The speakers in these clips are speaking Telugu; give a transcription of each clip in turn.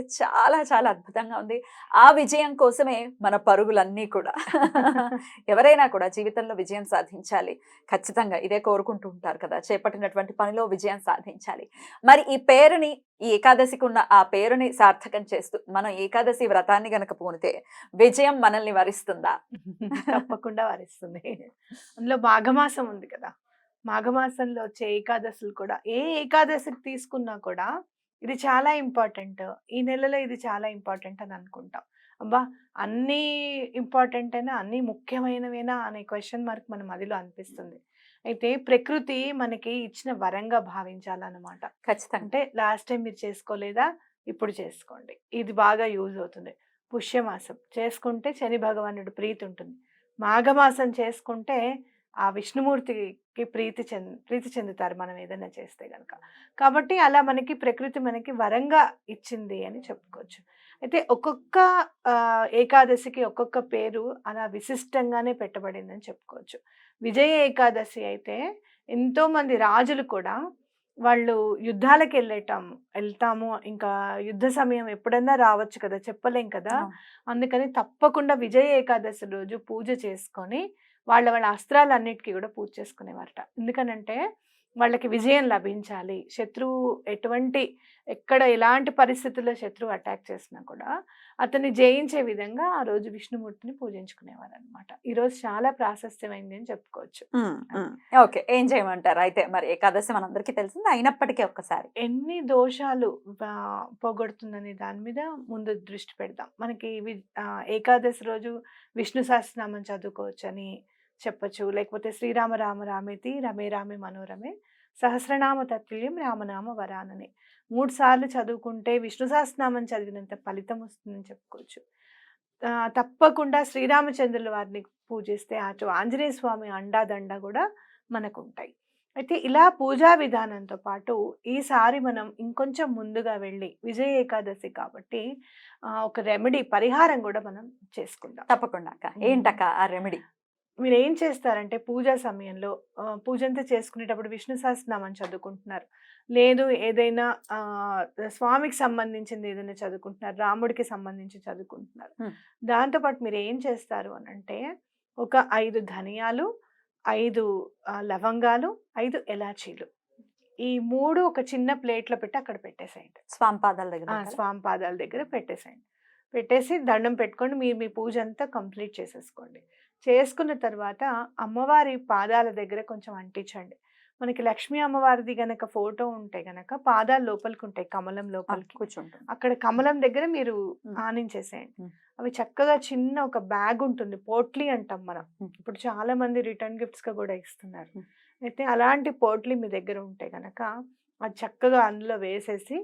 చాలా చాలా అద్భుతంగా ఉంది. ఆ విజయం కోసమే మన పరుగులన్నీ కూడా. ఎవరైనా కూడా జీవితంలో విజయం సాధించాలి. ఖచ్చితంగా ఇదే కోరుకుంటూ ఉంటారు కదా. చేపట్టినటువంటి పనిలో విజయం సాధించాలి. మరి ఈ పేరుని ఈ ఏకాదశికి ఉన్న ఆ పేరుని సార్థకం చేస్తూ మనం ఏకాదశి వ్రతాన్ని గనక పూనితే విజయం మనల్ని వరిస్తుందా? తప్పకుండా వరిస్తుంది. అందులో మాఘమాసం ఉంది కదా. మాఘమాసంలో వచ్చే ఏకాదశులు కూడా ఏ ఏకాదశికి తీసుకున్నా కూడా ఇది చాలా ఇంపార్టెంట్. ఈ నెలలో ఇది చాలా ఇంపార్టెంట్ అని అనుకుంటాం. అబ్బా! అన్నీ ఇంపార్టెంట్ అయినా అన్నీ ముఖ్యమైనవేనా అనే క్వశ్చన్ మార్క్ మన మదిలో అనిపిస్తుంది. అయితే ప్రకృతి మనకి ఇచ్చిన వరంగా భావించాలన్నమాట. ఖచ్చితంగా. అంటే లాస్ట్ టైం మీరు చేసుకోలేదా? ఇప్పుడు చేసుకోండి. ఇది బాగా యూజ్ అవుతుంది. పుష్యమాసం. చేసుకుంటే శని భగవానుడు ప్రీతి ఉంటుంది. మాఘమాసం చేసుకుంటే ఆ విష్ణుమూర్తికి ప్రీతి చెంద ప్రీతి చెందుతారు మనం ఏదైనా చేస్తే కనుక కాబట్టి అలా మనకి ప్రకృతి మనకి వరంగా ఇచ్చింది అని చెప్పుకోవచ్చు. అయితే ఒక్కొక్క ఏకాదశికి ఒక్కొక్క పేరు అలా విశిష్టంగానే పెట్టబడిందని చెప్పుకోవచ్చు. విజయ ఏకాదశి అయితే ఎంతో మంది రాజులు కూడా వాళ్ళు యుద్ధాలకు వెళ్ళేటాం వెళ్తాము ఇంకా యుద్ధ సమయం ఎప్పుడన్నా రావచ్చు కదా చెప్పలేం కదా. అందుకని తప్పకుండా విజయ ఏకాదశి రోజు పూజ చేసుకొని వాళ్ళ వాళ్ళ అస్త్రాలన్నిటికీ కూడా పూజ చేసుకునేవారట. ఎందుకనంటే వాళ్ళకి విజయం లభించాలి. శత్రువు ఎటువంటి ఎక్కడ ఎలాంటి పరిస్థితుల్లో శత్రువు అటాక్ చేసినా కూడా అతన్ని జయించే విధంగా ఆ రోజు విష్ణుమూర్తిని పూజించుకునేవారు అనమాట ఈరోజు చాలా ప్రాశస్త్యమైంది అని చెప్పుకోవచ్చు. ఓకే ఏం చేయమంటారు? అయితే మరి ఏకాదశి మనందరికీ తెలిసింది అయినప్పటికీ ఒక్కసారి. ఎన్ని దోషాలు పోగొడుతుందనే దాని మీద ముందు దృష్టి పెడదాం. మనకి ఏకాదశి రోజు విష్ణు సహస్రనామం చదువుకోవచ్చు అని చెప్పచ్చు. లేకపోతే శ్రీరామ రామ రామేతి రమే రామే మనోరమే సహస్రనామ తత్తుల్యం రామనామ వరానని. మూడు సార్లు చదువుకుంటే విష్ణు సహస్రనామం చదివినంత ఫలితం వస్తుందని చెప్పుకోవచ్చు. తప్పకుండా శ్రీరామచంద్రుల వారిని పూజిస్తే అటు ఆంజనేయ స్వామి అండాదండ కూడా మనకు ఉంటాయి అయితే ఇలా పూజా విధానంతో పాటు ఈసారి మనం ఇంకొంచెం ముందుగా వెళ్ళి విజయ ఏకాదశి కాబట్టి ఒక రెమెడీ పరిహారం కూడా మనం చేసుకుందాం. తప్పకుండా అక్క. ఏంటక్క ఆ రెమెడీ మీరు ఏం చేస్తారంటే పూజా సమయంలో ఆ, పూజ అంతా చేసుకునేటప్పుడు విష్ణు సహస్రనామం చదువుకుంటున్నారు. లేదు ఏదైనా స్వామికి సంబంధించింది ఏదైనా చదువుకుంటున్నారు రాముడికి సంబంధించి చదువుకుంటున్నారు. దాంతోపాటు మీరు ఏం చేస్తారు అని అంటే ఒక ఐదు ధనియాలు ఐదు లవంగాలు ఐదు ఎలాచీలు. ఈ మూడు ఒక చిన్న ప్లేట్లో పెట్టి అక్కడ పెట్టేసేయండి. స్వామి పాదాల దగ్గర ఆ, పెట్టాలా? స్వామి పాదాల దగ్గర పెట్టేసేయండి. పెట్టేసి దండం పెట్టుకోండి. మీరు మీ పూజ అంతా కంప్లీట్ చేసేసుకోండి. చేసుకున్న తర్వాత అమ్మవారి పాదాల దగ్గర కొంచెం అంటించండి మనకి లక్ష్మీ అమ్మవారిది గనక ఫోటో ఉంటే గనక పాదాలు లోపలికి ఉంటాయి కమలం లోపలికి కూర్చుంటుంది అక్కడ కమలం దగ్గర మీరు. ఆనించేసేయండి. అవి చక్కగా చిన్న ఒక బ్యాగ్ ఉంటుంది పోట్లీ అంటాం మనం. ఇప్పుడు చాలా మంది రిటర్న్ గిఫ్ట్స్గా కూడా ఇస్తున్నారు. అయితే అలాంటి పోట్లీ మీ దగ్గర ఉంటే గనక అది చక్కగా అందులో వేసేసి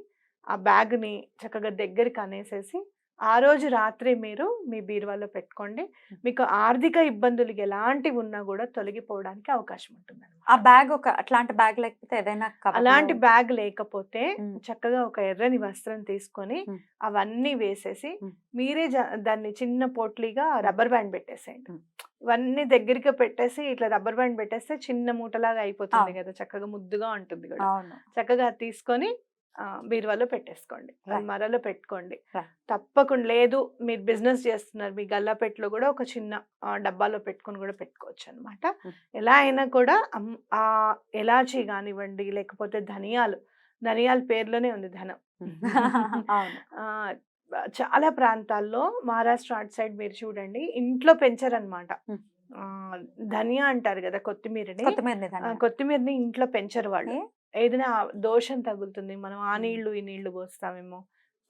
ఆ బ్యాగ్ని చక్కగా దగ్గరికి అనేసేసి ఆ రోజు రాత్రి మీరు మీ బీరువాలో పెట్టుకోండి మీకు ఆర్థిక ఇబ్బందులు ఎలాంటివి ఉన్నా కూడా తొలగిపోవడానికి అవకాశం ఉంటుంది ఆ బ్యాగ్ ఒక అట్లాంటి బ్యాగ్ లేకపోతే ఏదైనా అలాంటి బ్యాగ్ లేకపోతే. చక్కగా ఒక ఎర్రని వస్త్రం తీసుకొని. అవన్నీ వేసేసి. మీరే దాన్ని చిన్న పోట్లీగా రబ్బర్ బ్యాండ్ పెట్టేసేయండి. ఇవన్నీ దగ్గరికి పెట్టేసి ఇట్లా రబ్బర్ బ్యాండ్ పెట్టేస్తే చిన్న మూటలాగా అయిపోతుంది. కదా చక్కగా ముద్దుగా ఉంటుంది కూడా చక్కగా తీసుకొని బీరువాలో పెట్టేసుకోండి. అల్మారాలో పెట్టుకోండి. తప్పకుండా లేదు మీరు బిజినెస్ చేస్తున్నారు మీ గల్లాపెట్టులో కూడా ఒక చిన్న డబ్బాలో పెట్టుకొని కూడా పెట్టుకోవచ్చు అనమాట. ఎలా అయినా కూడా ఆ ఎలాచీ కానివ్వండి లేకపోతే ధనియాలు ధనియాల పేర్లోనే ఉంది ధనం చాలా ప్రాంతాల్లో మహారాష్ట్ర అటు సైడ్ మీరు చూడండి ఇంట్లో పెంచరనమాట ధనియా అంటారు కదా కొత్తిమీరని కొత్తిమీర ఆ, నిదానం. కొత్తిమీరని ఇంట్లో పెంచరు వాళ్ళు? ఏదైనా దోషం తగులుతుంది. మనం ఆ నీళ్ళు ఈ నీళ్ళు పోస్తామేమో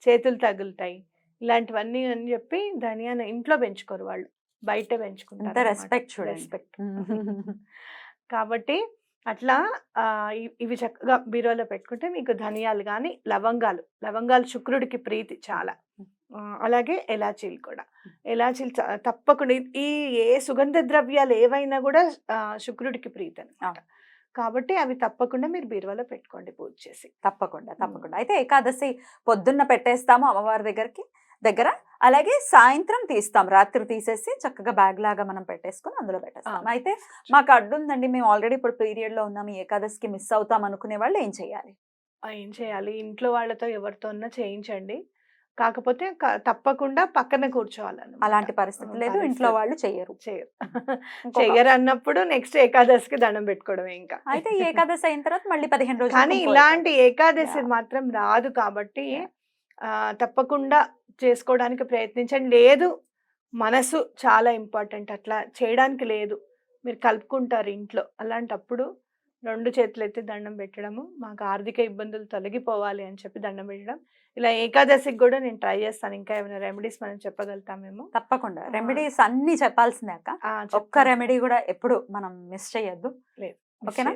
చేతులు తగులుతాయి. ఇలాంటివన్నీ అని చెప్పి ధనియాను ఇంట్లో పెంచుకోరు వాళ్ళు. బయట పెంచుకుంటారు రెస్పెక్ట్ రెస్పెక్ట్. కాబట్టి అట్లా ఇవి చక్కగా బీరోలో పెట్టుకుంటే మీకు ధనియాలు కానీ లవంగాలు లవంగాలు శుక్రుడికి ప్రీతి చాలా. అలాగే ఎలాచీలు కూడా. ఎలాచీలు తప్పకుండా ఈ- ఏ సుగంధ ద్రవ్యాలు ఏవైనా కూడా శుక్రుడికి ప్రీతి అనమాట కాబట్టి అవి తప్పకుండా మీరు బీరువాలో పెట్టుకోండి పూజ చేసి. తప్పకుండా తప్పకుండా. అయితే ఏకాదశి పొద్దున్న పెట్టేస్తాము అమ్మవారి దగ్గరికి దగ్గర. అలాగే సాయంత్రం తీస్తాం. రాత్రి తీసేసి చక్కగా బ్యాగ్ లాగా మనం పెట్టేసుకొని అందులో పెట్టేస్తాం. అయితే మాకు అడ్డుందండి. మేము ఆల్రెడీ ఇప్పుడు పీరియడ్లో ఉన్నాం. ఈ ఏకాదశికి మిస్ అవుతాం అనుకునే వాళ్ళు ఏం చేయాలి? ఏం చేయాలి? ఇంట్లో వాళ్ళతో ఎవరితోన్నా చేయించండి. కాకపోతే తప్పకుండా పక్కన కూర్చోవాలన్నమాట. అలాంటి పరిస్థితి లేదు. ఇంట్లో. వాళ్ళు చెయ్యరు చేయరు. ఇంకొక- చెయ్యరు అన్నప్పుడు నెక్స్ట్ ఏకాదశికి దండం పెట్టుకోవడమే ఇంకా. అయితే ఏకాదశి అయిన తర్వాత మళ్ళీ పదిహేను రోజులు కానీ ఇలాంటి ఏకాదశి. మాత్రం రాదు కాబట్టి తప్పకుండా చేసుకోవడానికి ప్రయత్నించండి. లేదు మనసు చాలా ఇంపార్టెంట్. అట్లా చేయడానికి లేదు. మీరు కలుపుకుంటారు ఇంట్లో. అలాంటప్పుడు రెండు చేతులు ఎత్తి దండం పెట్టడము మాకు ఆర్థిక ఇబ్బందులు తొలగిపోవాలి అని చెప్పి దండం పెట్టడం. ఇలా ఏకాదశికి కూడా నేను ట్రై చేస్తాను. ఇంకా ఏమైనా రెమెడీస్ మనం చెప్పగలుగుతామేమో తప్పకుండా. రెమెడీస్ అన్ని చెప్పాల్సిందే అక్క. ఒక్క. రెమెడీ కూడా ఎప్పుడు మనం మిస్ చేయొద్దు. లేదు. ఓకేనా?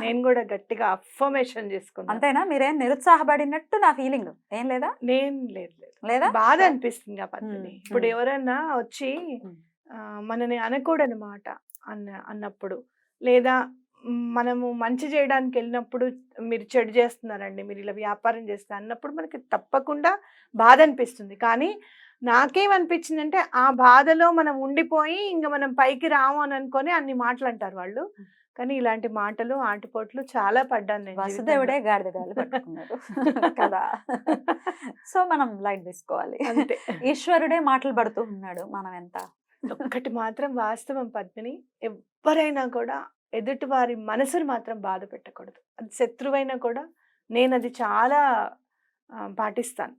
నేను కూడా గట్టిగా అఫర్మేషన్ చేసుకున్నాను అంతేనా? మీరేం నిరుత్సాహపడినట్టు నా ఫీలింగ్. ఏం లేదా? నేను లేదు లేదు. లేదా? బాధ అనిపిస్తుంది ఆ పద్ధతి. ఇప్పుడు మ్మ్. ఎవరన్నా వచ్చి మనని అనకూడని మాట అన్న అన్నప్పుడు. లేదా మనము మంచి చేయడానికి వెళ్ళినప్పుడు మీరు చెడు చేస్తున్నారండి మీరు ఇలా వ్యాపారం చేస్తారు అన్నప్పుడు మనకి తప్పకుండా బాధ అనిపిస్తుంది. కానీ నాకేమనిపించిందంటే ఆ బాధలో మనం ఉండిపోయి ఇంకా మనం పైకి రాము అని అనుకొని అన్ని మాటలు అంటారు వాళ్ళు. కానీ ఇలాంటి మాటలు ఆటిపోట్లు చాలా పడ్డాను నేను వసుదేవుడే జీవితంలో. గాడిద గాలి పట్టుకున్నాడు. కదా. సో మనం లైట్ తీసుకోవాలి. అంతే. ఈశ్వరుడే మాటలు పడుతూ ఉన్నాడు. మనం ఎంత? ఒక్కటి మాత్రం వాస్తవం పద్మిని. ఎవరైనా కూడా ఎదుటి వారి మనసును మాత్రం బాధ పెట్టకూడదు. అది శత్రువైనా కూడా నేను అది చాలా పాటిస్తాను.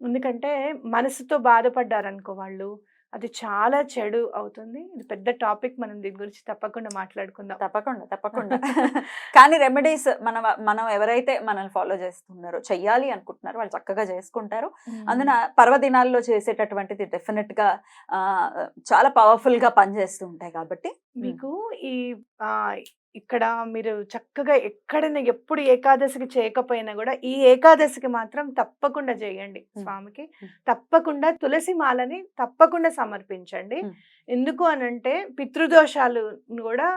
ఎందుకంటే మనసుతో బాధపడ్డారనుకో వాళ్ళు అది చాలా చెడు అవుతుంది. ఇది పెద్ద టాపిక్ మనం దీని గురించి తప్పకుండా మాట్లాడుకుందాం. తప్పకుండా తప్పకుండా. కానీ రెమెడీస్ మన మనం ఎవరైతే మనల్ని ఫాలో చేస్తున్నారో చెయ్యాలి అనుకుంటున్నారో వాళ్ళు చక్కగా చేసుకుంటారు. అందున పర్వదినాల్లో చేసేటటువంటిది డెఫినెట్గా చాలా పవర్ఫుల్గా పనిచేస్తూ ఉంటాయి కాబట్టి మీకు ఈ ఇక్కడ మీరు చక్కగా ఎక్కడైనా ఎప్పుడు ఏకాదశికి చేయకపోయినా కూడా ఈ ఏకాదశికి మాత్రం తప్పకుండా చేయండి. స్వామికి. తప్పకుండా తులసి మాలని తప్పకుండా సమర్పించండి. ఎందుకు అనంటే పితృదోషాలు కూడా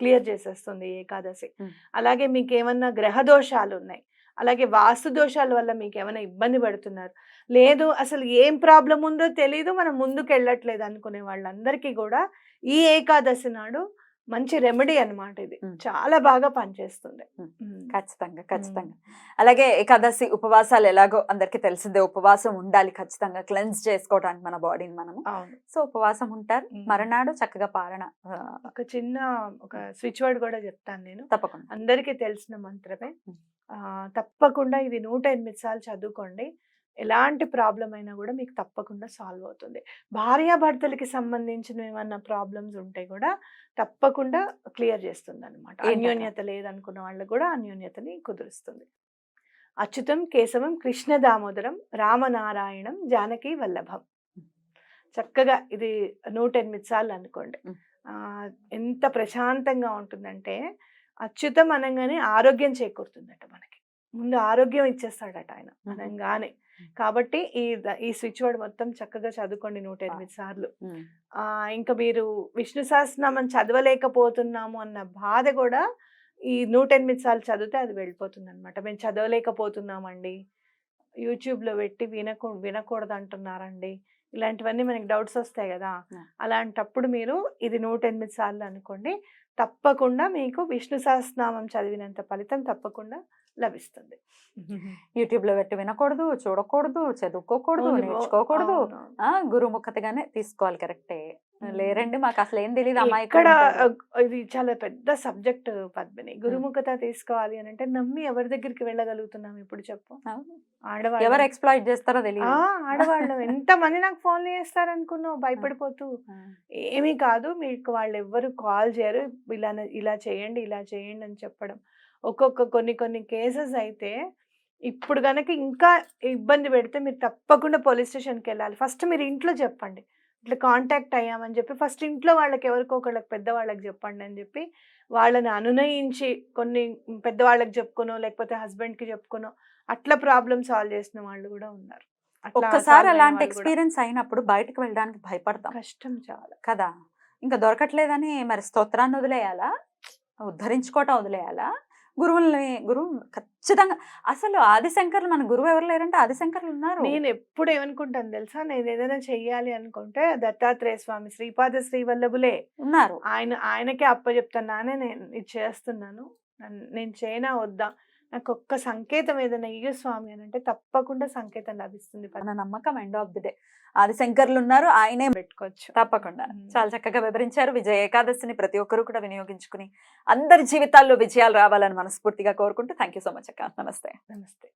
క్లియర్ చేసేస్తుంది ఏకాదశి. అలాగే మీకు ఏమన్నా గ్రహ దోషాలు ఉన్నాయి అలాగే వాస్తు దోషాల వల్ల మీకు ఏమైనా ఇబ్బంది పడుతున్నారు లేదు అసలు ఏం ప్రాబ్లం ఉందో తెలియదు మనం ముందుకు వెళ్ళట్లేదు అనుకునే వాళ్ళందరికీ కూడా ఈ ఏకాదశి నాడు మంచి రెమెడీ అన్నమాట ఇది. చాలా బాగా పనిచేస్తుంది. ఖచ్చితంగా ఖచ్చితంగా. అలాగే ఏకాదశి ఉపవాసాలు ఎలాగో అందరికీ తెలిసిందే ఉపవాసం ఉండాలి ఖచ్చితంగా క్లెన్స్ చేసుకోవడానికి మన బాడీని మనము. సో ఉపవాసం ఉంటారు. మరునాడు చక్కగా పాలన ఆ, ఒక చిన్న ఒక స్విచ్ వర్డ్ కూడా చెప్తాను నేను. తప్పకుండా. అందరికీ తెలిసిన మంత్రమే. తప్పకుండా ఇది నూట ఎనిమిది సార్లు చదువుకోండి. ఎలాంటి ప్రాబ్లం అయినా కూడా మీకు తప్పకుండా సాల్వ్ అవుతుంది. భార్యాభర్తలకి సంబంధించిన ఏమన్నా ప్రాబ్లమ్స్ ఉంటే కూడా తప్పకుండా క్లియర్ చేస్తుంది అనమాట? అన్యోన్యత లేదనుకున్న వాళ్ళకి కూడా అన్యోన్యతని కుదురుస్తుంది. అచ్యుతం కేశవం కృష్ణ దామోదరం రామనారాయణం జానకి వల్లభం. చక్కగా ఇది నూట ఎనిమిది సార్లు అనుకోండి. ఎంత ప్రశాంతంగా ఉంటుందంటే అచ్యుతం అనగానే ఆరోగ్యం చేకూరుతుందట ముందు ఆరోగ్యం ఇచ్చేస్తాడట ఆయన. అనగానే. కాబట్టి ఈ ఈ స్విచ్ వర్డ్ మొత్తం చక్కగా చదువుకోండి నూట ఎనిమిది సార్లు. ఇంకా మీరు విష్ణు సహస్రనామం చదవలేకపోతున్నాము అన్న బాధ కూడా ఈ నూట ఎనిమిది సార్లు చదివితే అది వెళ్ళిపోతుంది అనమాట మేము చదవలేకపోతున్నామండి. యూట్యూబ్లో పెట్టి వినకూ వినకూడదు అంటున్నారండి ఇలాంటివన్నీ మనకి డౌట్స్ వస్తాయి కదా. అలాంటప్పుడు మీరు ఇది నూట ఎనిమిది సార్లు అనుకోండి. తప్పకుండా మీకు విష్ణు సహస్రనామం చదివినంత ఫలితం తప్పకుండా లభిస్తుంది. యూట్యూబ్లో పెట్టి వినకూడదు చూడకూడదు చదువుకోకూడదు నేర్చుకోకూడదు. గురుముఖతగానే తీసుకోవాలి కరెక్టే. లేరండి మాకు అసలు ఏం తెలియదు అమ్మాయి ఇక్కడ ఇది చాలా పెద్ద సబ్జెక్ట్ పద్మిని. గురుముఖత తీసుకోవాలి అని అంటే నమ్మి ఎవరి దగ్గరికి వెళ్ళగలుగుతున్నాం ఇప్పుడు చెప్పు? ఎవరు ఆడవాళ్ళు. ఎక్స్ప్లాయిట్ చేస్తారో తెలియదు ఆడవాళ్ళు. ఎంత మంది నాకు ఫోన్లు చేస్తారు అనుకున్నావు భయపడిపోతూ. ఏమీ కాదు మీకు వాళ్ళు ఎవ్వరు కాల్ చేయరు. ఇలా ఇలా చేయండి ఇలా చేయండి అని చెప్పడం. ఒక్కొక్క కొన్ని కొన్ని కేసెస్ అయితే ఇప్పుడు కనుక ఇంకా ఇబ్బంది పెడితే మీరు తప్పకుండా పోలీస్ స్టేషన్కి వెళ్ళాలి ఫస్ట్ మీరు ఇంట్లో చెప్పండి. ఇట్లా కాంటాక్ట్ అయ్యామని చెప్పి ఫస్ట్ ఇంట్లో వాళ్ళకి ఎవరికో ఒకళ్ళకి పెద్దవాళ్ళకి చెప్పండి అని చెప్పి వాళ్ళని అనునయించి కొన్ని పెద్దవాళ్ళకి చెప్పుకోనో లేకపోతే హస్బెండ్కి చెప్పుకోనో అట్లా ప్రాబ్లమ్ సాల్వ్ చేసిన వాళ్ళు కూడా ఉన్నారు. ఒక్కసారి అలాంటి. ఎక్స్పీరియన్స్ అయినప్పుడు బయటకు వెళ్ళడానికి భయపడతాం. కష్టం చాలా. కదా! ఇంకా దొరకట్లేదని మరి స్తోత్రాన్ని వదిలేయాలా? ఉద్ధరించుకోవటం వదిలేయాలా? గురువుల్ని గురువు ఖచ్చితంగా అసలు ఆదిశంకర్లు మన గురువు ఎవరు లేరంటే ఆదిశంకర్లు ఉన్నారు. నేను ఎప్పుడు ఏమనుకుంటాను తెలుసా? నేను ఏదైనా చెయ్యాలి అనుకుంటే దత్తాత్రేయ స్వామి శ్రీపాద శ్రీవల్లభులే. ఉన్నారు. ఆయన ఆయనకే అప్పచెప్తాను. నానే నేను ఇది చేస్తున్నాను. నన్ను- నేను చేయనా? వద్దా? నాకు ఒక్క సంకేతం ఏదైనా ఇయ్య స్వామి అని అంటే తప్పకుండా సంకేతం లభిస్తుంది మన నమ్మకం ఎండ్ ఆఫ్ ది డే ఆదిశంకర్లు ఉన్నారు ఆయనే పెట్టుకోవచ్చు. తప్పకుండా. చాలా చక్కగా వివరించారు. విజయ ఏకాదశిని ప్రతి ఒక్కరూ కూడా వినియోగించుకుని అందరి జీవితాల్లో విజయాలు రావాలని మనస్ఫూర్తిగా కోరుకుంటూ థ్యాంక్ యూ సో మచ్ అక్క. నమస్తే. నమస్తే.